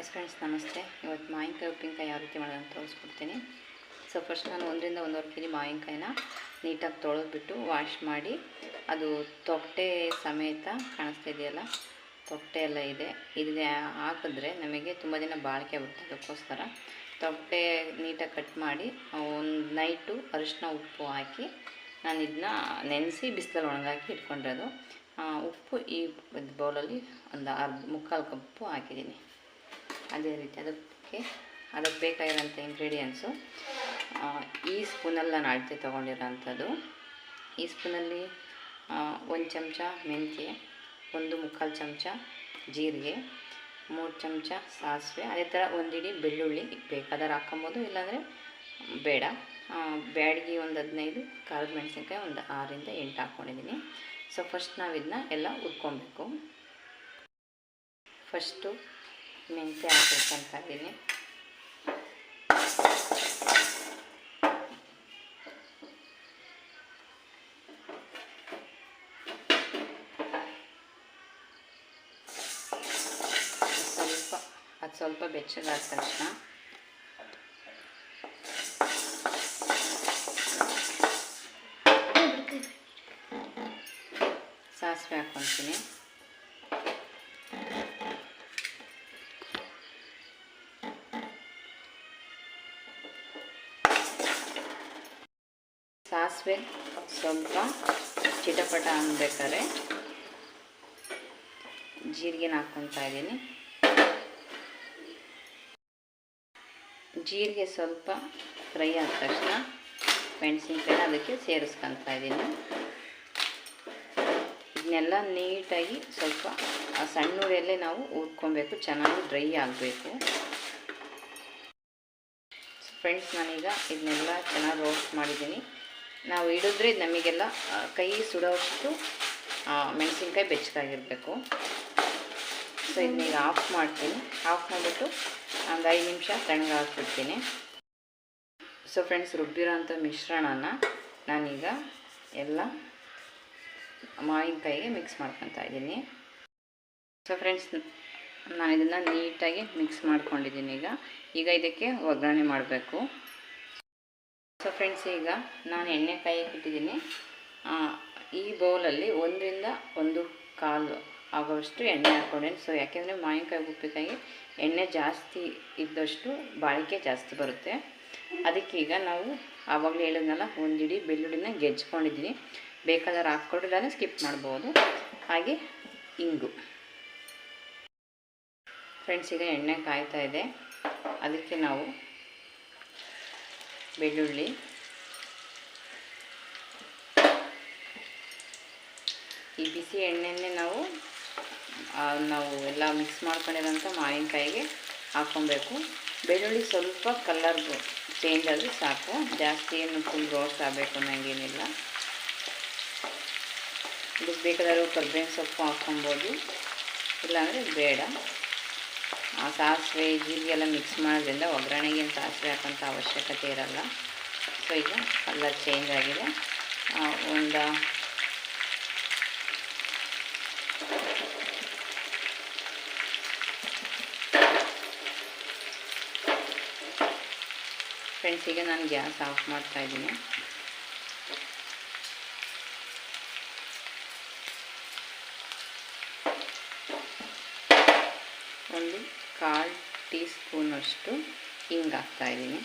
S friends ನಮಸ್ತೆ ಇವತ್ತು ಮಾವಿನಕಾಯಿ, ಉಪ್ಪಿನಕಾಯಿ ಯಾವ ರೀತಿ ಮಾಡೋದಂತ ತೋರಿಸ್ಕೊಡ್ತೀನಿ. ಸೊ ಫಸ್ಟ್ ನಾನು ಒಂದರಿಂದ ಒಂದೂವರೆ ಕೆ ಜಿ ಮಾವಿನಕಾಯಿನ ನೀಟಾಗಿ ತೊಳೆದ್ಬಿಟ್ಟು ವಾಶ್ ಮಾಡಿ, ಅದು ತೊಟ್ಟೆ ಸಮೇತ ಕಾಣಿಸ್ತಾ ಇದೆಯಲ್ಲ, ತೊಟ್ಟೆ ಎಲ್ಲ ಇದೆ. ಇದಕ್ಕೆ ಹಾಕಿದ್ರೆ ನಮಗೆ ತುಂಬ ದಿನ ಬಾಳಿಕೆ ಬರುತ್ತೆ ಅದಕ್ಕೋಸ್ಕರ. ತೊಟ್ಟೆ ನೀಟಾಗಿ ಕಟ್ ಮಾಡಿ ಒಂದು ನೈಟು ಅರಿಶಿನ ಉಪ್ಪು ಹಾಕಿ, ನಾನು ಇದನ್ನ ನೆನೆಸಿ ಬಿಸಿಲಲ್ಲಿ ಒಣಗಾಕಿ ಇಟ್ಕೊಂಡಿರೋದು. ಉಪ್ಪು ಈ ಬೌಲಲ್ಲಿ ಒಂದು ಅರ್ಧ, ಮುಕ್ಕಾಲು ಕಪ್ಪು ಹಾಕಿದ್ದೀನಿ. ಅದೇ ರೀತಿ ಅದಕ್ಕೆ ಅದಕ್ಕೆ ಬೇಕಾಗಿರೋಂಥ ಇಂಗ್ರೀಡಿಯೆಂಟ್ಸು ಈ ಸ್ಪೂನಲ್ಲಿ ನಾನು ಅಳತೆ ತೊಗೊಂಡಿರೋಂಥದ್ದು. ಈ ಸ್ಪೂನಲ್ಲಿ ಒಂದು ಚಮಚ ಮೆಂತ್ಯ, ಒಂದು ಮುಕ್ಕಾಲು ಚಮಚ ಜೀರಿಗೆ, ಮೂರು ಚಮಚ ಸಾಸಿವೆ, ಅದೇ ಥರ ಒಂದಿಡಿ ಬೆಳ್ಳುಳ್ಳಿ ಬೇಕಾದ್ರೆ ಹಾಕ್ಕೊಬೋದು, ಇಲ್ಲಾಂದರೆ ಬೇಡ. ಬ್ಯಾಡಗಿ ಒಂದು ಹದಿನೈದು, ಖಾರದ ಮೆಣಸಿನ್ಕಾಯಿ ಒಂದು ಆರರಿಂದ ಎಂಟು ಹಾಕ್ಕೊಂಡಿದ್ದೀನಿ ಸೊ ಫಸ್ಟ್ ನಾವು ಇದನ್ನ ಎಲ್ಲ ಹುರ್ಕೊಬೇಕು. ಫಸ್ಟು ಮೆಂತ್ಯ ಹಾಕ್ಬೇಕಂತ ಇದ್ದೀನಿ ಸ್ವಲ್ಪ ಅದು ಸ್ವಲ್ಪ ಬೆಚ್ಚಗಾದ ತಕ್ಷಣ ಸಾಸಿವೆ ಹಾಕ್ಕೊತೀನಿ ಸಾಸಿವೆ ಸ್ವಲ್ಪ ಚಿಟಪಟ ಅನ್ಬೇಕಾದ್ರೆ ಜೀರಿಗೆನ ಹಾಕ್ಕೊತಾ ಇದ್ದೀನಿ. ಜೀರಿಗೆ ಸ್ವಲ್ಪ ಫ್ರೈ ಆದ ತಕ್ಷಣ ಮೆಣಸಿನ್ಕಾಯಿನ ಅದಕ್ಕೆ ಸೇರಿಸ್ಕೊತಾ ಇದ್ದೀನಿ. ಇದನ್ನೆಲ್ಲ ನೀಟಾಗಿ ಸ್ವಲ್ಪ ಆ ಸಣ್ಣ ಉರಿಯಲ್ಲೇ ನಾವು ಊದ್ಕೊಬೇಕು ಚೆನ್ನಾಗಿ ಡ್ರೈ ಆಗಬೇಕು. ಫ್ರೆಂಡ್ಸ್, ನಾನೀಗ ಇದನ್ನೆಲ್ಲ ಚೆನ್ನಾಗಿ ರೋಸ್ಟ್ ಮಾಡಿದ್ದೀನಿ. ನಾವು ಇಡಿದ್ರೆ ನಮಗೆಲ್ಲ ಕೈ ಸುಡೋಷ್ಟು ಮೆಣಸಿನ್ಕಾಯಿ ಬೆಚ್ಚಗಾಗಿರಬೇಕು. ಸೊ ಇದನ್ನೀಗ ಆಫ್ ಮಾಡ್ತೀನಿ. ಆಫ್ ಮಾಡಿಬಿಟ್ಟು ಒಂದು ಐದು ನಿಮಿಷ ತಣ್ಣಗೆ ಹಾಕ್ಬಿಡ್ತೀನಿ. ಸೊ ಫ್ರೆಂಡ್ಸ್ ರುಬ್ಬಿರೋಂಥ ಮಿಶ್ರಣನ ನಾನೀಗ ಎಲ್ಲ ಮಾವಿನಕಾಯಿಗೆ ಮಿಕ್ಸ್ ಮಾಡ್ಕೊತಾ ಇದ್ದೀನಿ. ಸೊ ಫ್ರೆಂಡ್ಸ್ ನಾನು ಇದನ್ನು ನೀಟಾಗಿ ಮಿಕ್ಸ್ ಮಾಡ್ಕೊಂಡಿದ್ದೀನಿ ಈಗ. ಈಗ ಇದಕ್ಕೆ ಒಗ್ಗರಣೆ ಮಾಡಬೇಕು. ಸೊ ಫ್ರೆಂಡ್ಸ್ ಈಗ ನಾನು ಎಣ್ಣೆ ಕಾಯಕ್ಕೆ ಇಟ್ಟಿದ್ದೀನಿ ಈ ಬೌಲಲ್ಲಿ ಒಂದರಿಂದ ಒಂದು ಕಾಲು ಆಗೋವಷ್ಟು ಎಣ್ಣೆ ಹಾಕ್ಕೊಂಡೇನೆ ಸೊ ಯಾಕೆಂದರೆ ಮಾವಿನಕಾಯಿ ಉಪ್ಪಿಕಾಯಿ ಎಣ್ಣೆ ಜಾಸ್ತಿ ಇದ್ದಷ್ಟು ಬಾಳಿಕೆ ಜಾಸ್ತಿ ಬರುತ್ತೆ. ಅದಕ್ಕೆ ಈಗ ನಾವು ಆವಾಗಲೇ ಹೇಳಿದ್ನಲ್ಲ ಒಂದಿಡಿ ಬೆಳ್ಳುಳ್ಳಿನ ಗೆಜ್ಕೊಂಡಿದ್ದೀನಿ ಬೇಕಾದ್ರೆ ಹಾಕ್ಕೊಟ್ಟಿಲ್ಲ ಸ್ಕಿಪ್ ಮಾಡ್ಬೋದು. ಹಾಗೆ ಇಂಗು. ಫ್ರೆಂಡ್ಸ್ ಈಗ ಎಣ್ಣೆ ಕಾಯ್ತಾ ಇದೆ. ಅದಕ್ಕೆ ನಾವು ಬೆಳ್ಳುಳ್ಳಿ. ಈ ಬಿಸಿ ಎಣ್ಣೆನೇ ನಾವು ನಾವು ಎಲ್ಲ ಮಿಕ್ಸ್ ಮಾಡ್ಕೊಂಡಿರೋಂಥ ಮಾವಿನಕಾಯಿಗೆ ಹಾಕ್ಕೊಬೇಕು. ಬೆಳ್ಳುಳ್ಳಿ ಸ್ವಲ್ಪ ಕಲರ್ ಚೇಂಜ್ ಆದರೆ ಸಾಕು. ಜಾಸ್ತಿ ಏನು ಫುಲ್ ರೋಸ್ಟ್ ಆಗಬೇಕು ಅನ್ನಂಗೇನಿಲ್ಲ. ಇದಕ್ಕೆ ಬೇಕಾದರೂ ಕರ್ಬೇವಿನ ಸೊಪ್ಪು ಹಾಕ್ಕೊಬೋದು. ಇಲ್ಲಾಂದರೆ ಬೇಡ. ಆ ಸಾಸಿವೆ ಜೀರಿಗೆ ಎಲ್ಲ ಮಿಕ್ಸ್ ಮಾಡೋದ್ರಿಂದ ಒಗ್ಗರಣೆಗೆ ಸಾಸಿವೆ ಹಾಕೋಂಥ ಅವಶ್ಯಕತೆ ಇರಲ್ಲ. ಸೊ ಈಗ ಕಲರ್ ಚೇಂಜ್ ಆಗಿದೆ. ಒಂದು ಫ್ರೆಂಡ್ಸ್ ಈಗ ನಾನು ಗ್ಯಾಸ್ ಆಫ್ ಮಾಡ್ತಾ ಇದ್ದೀನಿ. ಒಂದು ಕಾಲು ಟೀ ಸ್ಪೂನಷ್ಟು ಹಿಂಗೆ ಹಾಕ್ತಾ ಇದ್ದೀನಿ.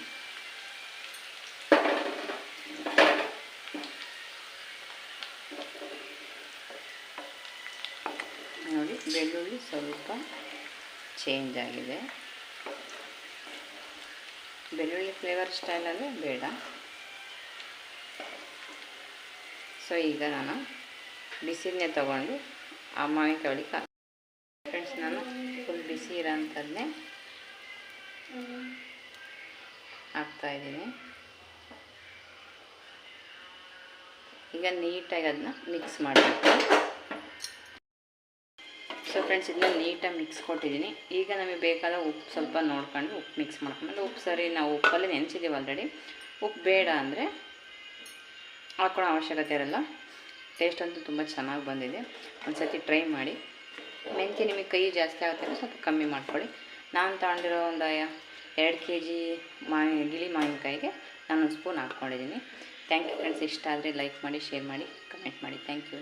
ನೋಡಿ, ಬೆಳ್ಳುಳ್ಳಿ ಸ್ವಲ್ಪ ಚೇಂಜ್ ಆಗಿದೆ. ಬೆಳ್ಳುಳ್ಳಿ ಫ್ಲೇವರ್ ಸ್ಟೈಲಲ್ಲೇ ಬೇಡ. ಸೊ ಈಗ ನಾನು ಬಿಸಿನೇ ತಗೊಂಡು ಫ್ರೆಂಡ್ಸ್ ನಾನು ಬಿಸಿ ಹಾಕ್ತಾ ಹಾಕ್ತಾಯಿದ್ದೀನಿ ಈಗ ನೀಟಾಗಿ ಅದನ್ನ ಮಿಕ್ಸ್ ಮಾಡಬೇಕು. ಸೊ ಫ್ರೆಂಡ್ಸ್ ಇದನ್ನ ನೀಟಾಗಿ ಮಿಕ್ಸ್ ಕೊಟ್ಟಿದ್ದೀನಿ. ಈಗ ನಮಗೆ ಬೇಕಾದ ಉಪ್ಪು ಸ್ವಲ್ಪ ನೋಡ್ಕೊಂಡು ಉಪ್ಪು ಮಿಕ್ಸ್ ಮಾಡ್ಕೊಂಡು ಉಪ್ಪು ಸರಿ ನಾವು ಉಪ್ಪಲ್ಲಿ ನೆನೆಸಿದ್ದೀವಿ ಆಲ್ರೆಡಿ ಉಪ್ಪು ಬೇಡ ಅಂದರೆ ಹಾಕೊಳ್ಳೋ ಅವಶ್ಯಕತೆ ಇರಲ್ಲ. ಟೇಸ್ಟ್ ಅಂತೂ ತುಂಬ ಚೆನ್ನಾಗಿ ಬಂದಿದೆ. ಒಂದು ಸತಿ ಟ್ರೈ ಮಾಡಿ. ಮೆಂತ್ಯ ನಿಮಗೆ ಕೈ ಜಾಸ್ತಿ ಆಗುತ್ತೆ ಸ್ವಲ್ಪ ಕಮ್ಮಿ ಮಾಡ್ಕೊಳ್ಳಿ. ನಾನು ತಗೊಂಡಿರೋ ಒಂದು ಎರಡು ಕೆ ಜಿ ಮಾವಿನ ಗಿಳಿ ಮಾವಿನಕಾಯಿಗೆ ನಾನೊಂದು ಸ್ಪೂನ್ ಹಾಕ್ಕೊಂಡಿದ್ದೀನಿ. ಥ್ಯಾಂಕ್ ಯು ಫ್ರೆಂಡ್ಸ್ ಇಷ್ಟ ಆದರೆ ಲೈಕ್ ಮಾಡಿ ಶೇರ್ ಮಾಡಿ ಕಮೆಂಟ್ ಮಾಡಿ. ಥ್ಯಾಂಕ್ ಯು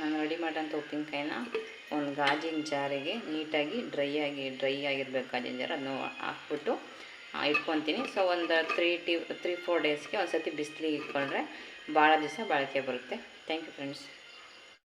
ನಾನು ರೆಡಿ ಮಾಡೋಂಥ ಉಪ್ಪಿನಕಾಯಿನ ಒಂದು ಗಾಜಿನ ಜಾರಿಗೆ ನೀಟಾಗಿ ಡ್ರೈ ಆಗಿ ಡ್ರೈ ಆಗಿರ್ಬೇಕು ಗಾಜಿನ ಜಾರ್. ಅದನ್ನು ಹಾಕ್ಬಿಟ್ಟು ಇಟ್ಕೊತೀನಿ. ಸೊ ಒಂದು ತ್ರೀ ಟಿ ತ್ರೀ ಫೋರ್ ಡೇಸ್ಗೆ ಒಂದು ಸತಿ ಬಿಸಿಲಿಗೆ ಇಟ್ಕೊಂಡ್ರೆ ಭಾಳ ದಿವಸ ಬಾಳಿಕೆ ಬರುತ್ತೆ. Thank you friends